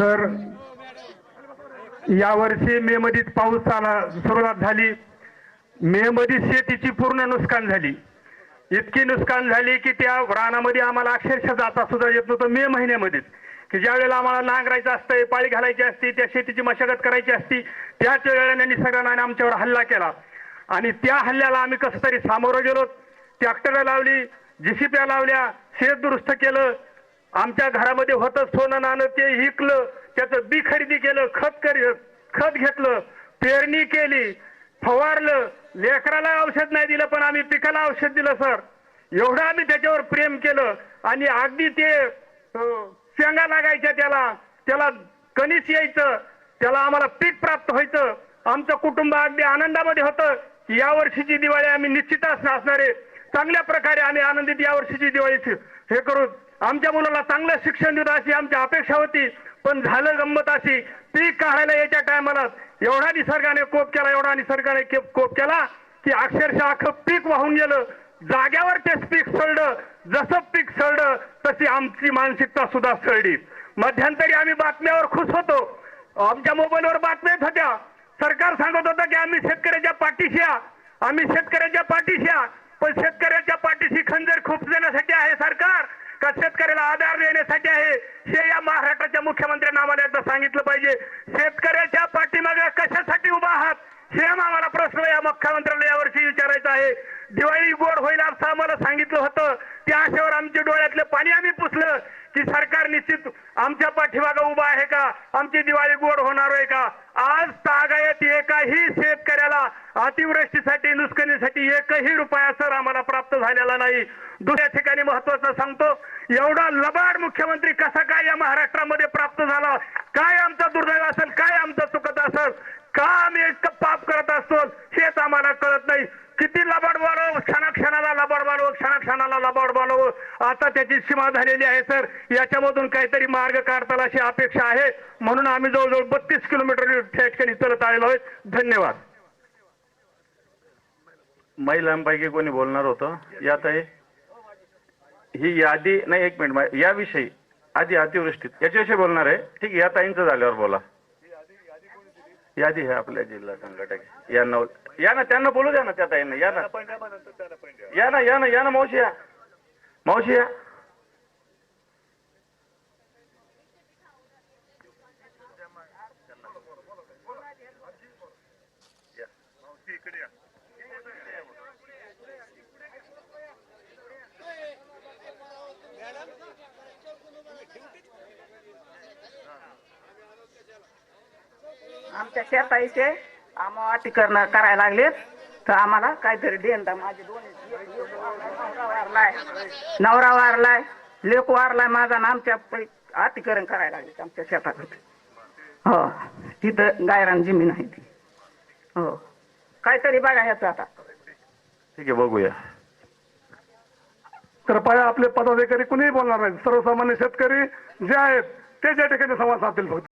Sir यावर्षी मे मध्येच पाऊस आला सुरुवात झाली. मे मध्ये शेतीची पूर्ण नुकसान झाली. इतकी नुकसान झाली की त्या रानामध्ये आम्हाला अक्षरशः जाता सुद्धा येत नव्हतं मे महिन्यामध्येच. की ज्या वेळेला आम्हाला नांगरायचं असतं पाळी घालायची असती त्या शेतीची मशागत करायची असती त्याच वेळेला निसर्गाने आमच्यावर हल्ला केला. आणि त्या हल्ल्याला आम्ही कसं तरी सामोरं गेलो. ट्रॅक्टर लावली जीसीप्या लावल्या शेत दुरुस्त केलं. आमच्या घरामध्ये होतं सोनं नाणं ते विकलं त्याचं बी खरेदी केलं खत खत घेतलं पेरणी केली फवारलं. लेकराला औषध नाही दिलं पण आम्ही पिकाला औषध दिलं सर. एवढं आम्ही त्याच्यावर प्रेम केलं. आणि अगदी ते शेंगा लागायच्या त्याला त्याला कणीस यायचं त्याला आम्हाला पीक प्राप्त व्हायचं. आमचं कुटुंब अगदी आनंदामध्ये होतं की या वर्षीची दिवाळी आम्ही निश्चितच असणार आहे. चांगल्या प्रकारे आम्ही आनंदित या वर्षीची दिवाळी हे करू आमच्या मुलाला चांगलं शिक्षण देत अशी आमची अपेक्षा होती. पण झालं गंमत अशी पीक काढायला यायच्या टायमाला एवढा निसर्गाने कोप केला एवढा निसर्गाने कोप केला की अक्षरशः अख्खं पीक वाहून गेलं. जाग्यावर तेच पीक सळलं जसं पीक सळलं तशी आमची मानसिकता सुद्धा सळली मध्यंतरी आम्ही बातम्यावर खुश होतो. आमच्या मोबाईलवर बातम्या होत्या. सरकार सांगत होतं की आम्ही शेतकऱ्याच्या पाठीशी आम्ही शेतकऱ्याच्या पाठीशी पण शेतकऱ्याच्या पाठीशी खंजर खूप देण्यासाठी आहे सरकार का शेतकऱ्याला आधार देण्यासाठी आहे हे या महाराष्ट्राच्या मुख्यमंत्र्यांना आम्हाला असलं पाहिजे. शेतकऱ्याच्या पाठीमागे कशासाठी उभा आम्हाला प्रश्न या मुख्यमंत्र्याला यावर्षी विचारायचा आहे. दिवाळी गोड होईल असं आम्हाला सांगितलं होतं. त्या आशेवर आमच्या डोळ्यातलं पाणी आम्ही पुसलं की सरकार निश्चित आमच्या पाठीमागा उभा आहे का? आमची दिवाळी गोड होणार आहे का? आज तागायत एकाही शेतकऱ्याला अतिवृष्टीसाठी नुकसानीसाठी एकही रुपया सर आम्हाला प्राप्त झालेला नाही. दुसऱ्या ठिकाणी महत्वाचं सांगतो एवढा लबाड मुख्यमंत्री कसा काय या महाराष्ट्रामध्ये प्राप्त झाला? काय आमचा दुर्दैव असेल काय आमचं चुकत असेल का आम्ही इतकं पाप करत असतो हेच आम्हाला कळत नाही. किती लबाड बाळव क्षणाक्षणाला लबाड बाळव क्षणाक्षणाला लबाड बाळव आता त्याची सीमा झालेली आहे सर. याच्यामधून काहीतरी मार्ग काढताना अशी अपेक्षा आहे. म्हणून आम्ही जवळजवळ बत्तीस किलोमीटर त्या ठिकाणी चलत आलेलो आहे. धन्यवाद. महिलांपैकी कोणी बोलणार होतं? यात आहे. ही यादी नाही एक मिनिट मा- याविषयी आधी अतिवृष्टीत. याच्याविषयी बोलणार आहे. ठीक आहे या ताईंचं झाल्यावर बोला. यादी आहे आपल्या जिल्हा संघटक. या नव या ना त्यांना बोलू द्या ना त्या ताईंना. या ना. या ना या ना या ना मावशी या. मावशी या. आमच्या शेताईचे आम्हाला अतिकरण करायला लागलेत. तर आम्हाला काहीतरी देणदा माझे दोन नवरा वारलाय नवरा वारलाय लेक वारलाय माझा आणि आमच्या अतिकरण करायला लागले आमच्या शेताकडे हो. तिथं गायरान जमीन आहे ती. हो. काहीतरी बघा ह्याचं आता. ठीक आहे बघूया. कृपया आपले पदाधिकारी कुणीही बोलणार नाही सर्वसामान्य शेतकरी जे आहेत ते ज्या ठिकाणी संवाद साधतील फक्त.